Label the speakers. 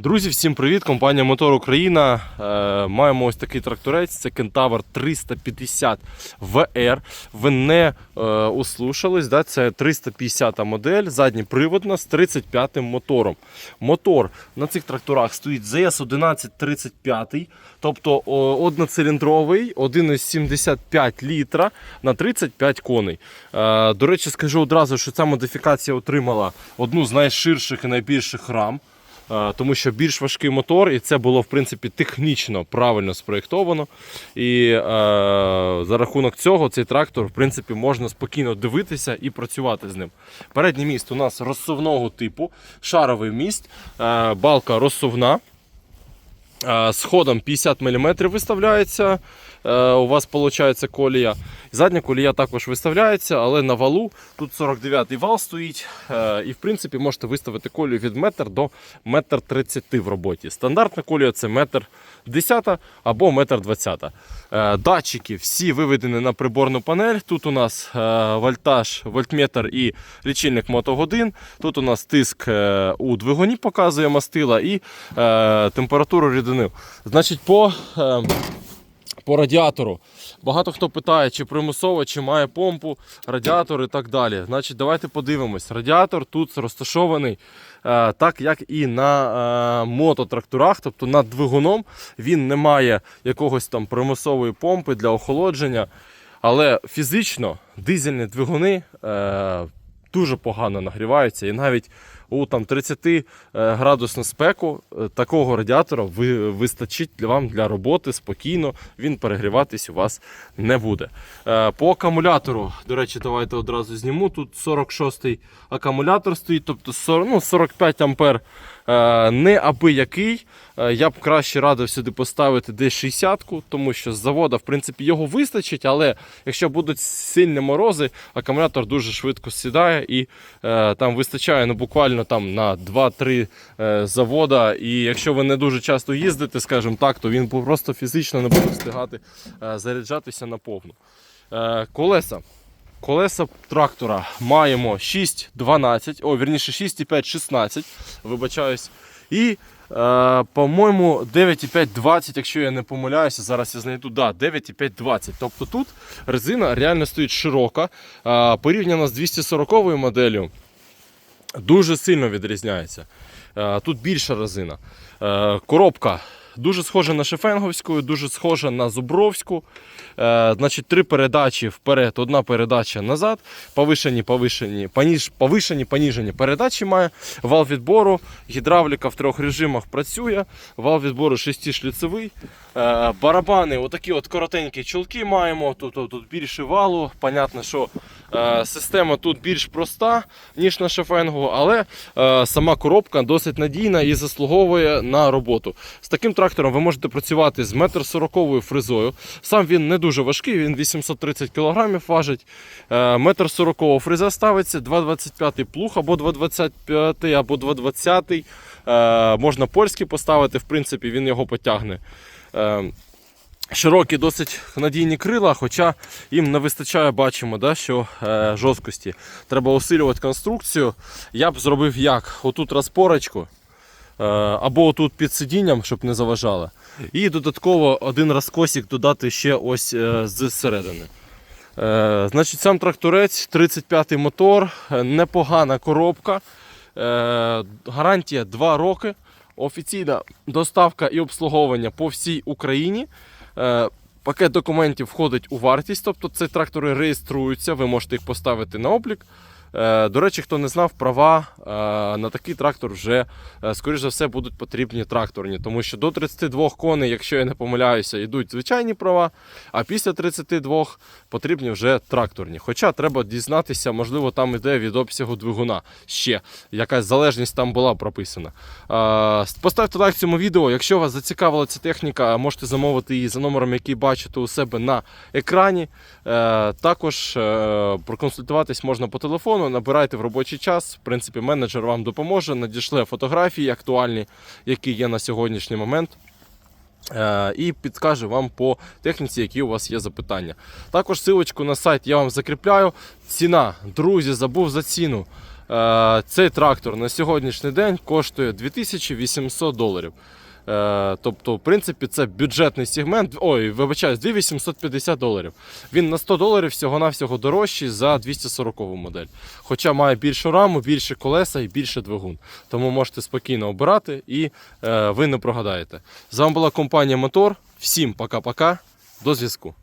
Speaker 1: Друзі, всім привіт! Компанія Мотор Україна. Е, маємо ось такий тракторець. Це Кентавр 350 VR. Ви не е, услушались, да? це 350 модель, задніприводна з 35 м мотором. Мотор на цих тракторах стоїть ZS 1135, тобто одноциліндровий, 1,75 літра на 35 коней. Е, до речі, скажу одразу, що ця модифікація отримала одну з найширших і найбільших рам. Е, тому що більш важкий мотор, і це було в принципі технічно правильно спроєктовано. І е, за рахунок цього цей трактор в принципі можна спокійно дивитися і працювати з ним. Передній міст у нас розсувного типу, шаровий міст, е, балка розсувна. Е, З ходом 50 мм виставляється. е, У вас виходить колія. Задня колія також виставляється, але на валу тут 49-й вал стоїть. е, І в принципі можете виставити колію від 1 до 1,30 в роботі. Стандартна колія це 1,10 або 1,20 м. Датчики всі виведені на приборну панель. Тут у нас е, вольтаж, вольтметр і лічильник мотогодин. Тут у нас тиск е, у двигуні показує мастила і е, температуру рідини. Значить, по, е, по радіатору. Багато хто питає, чи примусово, чи має помпу, радіатор і так далі. Значить, давайте подивимось. Радіатор тут розташований е, так, як і на е, мототракторах, тобто над двигуном. Він не має якогось там примусової помпи для охолодження. Але фізично дизельні двигуни е, дуже погано нагріваються. І навіть у там 30 е, градусну спеку е, такого радіатора ви, вистачить вам для роботи спокійно, він перегріватись у вас не буде. Е, По акумулятору, до речі, давайте одразу зніму. Тут 46-й акумулятор стоїть, тобто 40, ну, 45 ампер не аби який. Я б краще радив сюди поставити десь 60-ку, тому що з завода, в принципі, його вистачить, але якщо будуть сильні морози, акумулятор дуже швидко сідає і там вистачає ну, буквально там на 2-3 е, завода. І якщо ви не дуже часто їздите, скажімо так, то він просто фізично не буде встигати е, заряджатися на повну. Е, колеса. Колеса трактора маємо 6,12, о, вірніше 6,5, 16, вибачаюсь. І, е, по-моєму, 9,5-20, якщо я не помиляюся, зараз я знайду, да, 9,5-20. Тобто тут резина реально стоїть широка, е, порівняно з 240 моделлю, дуже сильно відрізняється. Е, Тут більша резина. Е, Коробка дуже схожа на шефенговську, дуже схожа на зубровську. Е, Значить, три передачі вперед, одна передача назад. Повишені, повишені, поніж, повишені, поніжені передачі має. Вал відбору, гідравліка в трьох режимах працює. Вал відбору шестишліцевий. Барабани, отакі от коротенькі чулки маємо. Тут, тут, тут більше валу. Понятно, що система тут більш проста, ніж на шефенгу, але е, сама коробка досить надійна і заслуговує на роботу. З таким трактором ви можете працювати з 1,40 фрезою. Сам він не дуже важкий, він 830 кг важить. Е, 1,40 фреза ставиться, 2,25 плуг або 2,25 або 2,20. Е, можна польський поставити, в принципі, він його потягне. Широкі, досить надійні крила, хоча їм не вистачає, бачимо, да, що е, жорсткості. Треба усилювати конструкцію. Я б зробив як? Отут розпорочку, е, або отут під сидінням, щоб не заважало. І додатково один розкосик додати ще ось е, з. Е, значить, сам тракторець, 35-й мотор, непогана коробка. Е, гарантія 2 роки. Офіційна доставка і обслуговування по всій Україні. Е, Пакет документів входить у вартість, тобто ці трактори реєструються, ви можете їх поставити на облік. Е, До речі, хто не знав, права е, на такий трактор вже, е, скоріш за все, будуть потрібні тракторні, тому що до 32 коней, якщо я не помиляюся, йдуть звичайні права, а після 32 потрібні вже тракторні. Хоча треба дізнатися, можливо, там іде від обсягу двигуна ще. Якась залежність там була прописана. Поставте лайк цьому відео. Якщо вас зацікавила ця техніка, можете замовити її за номером, який бачите у себе на екрані. Також проконсультуватись можна по телефону, набирайте в робочий час. В принципі, менеджер вам допоможе, надішле фотографії актуальні, які є на сьогоднішній момент. Е, І підкаже вам по техніці, які у вас є запитання. Також силочку на сайт я вам закріпляю. Ціна, друзі, забув за ціну. Е, Цей трактор на сьогоднішній день коштує 2800 доларів. Е, Тобто, в принципі, це бюджетний сегмент. Ой, вибачаюсь, 2850 доларів. Він на 100 доларів всього-навсього дорожчий за 240 модель. Хоча має більшу раму, більше колеса і більше двигун. Тому можете спокійно обирати і е, ви не прогадаєте. З вами була компанія Мотор. Всім пока-пока. До зв'язку.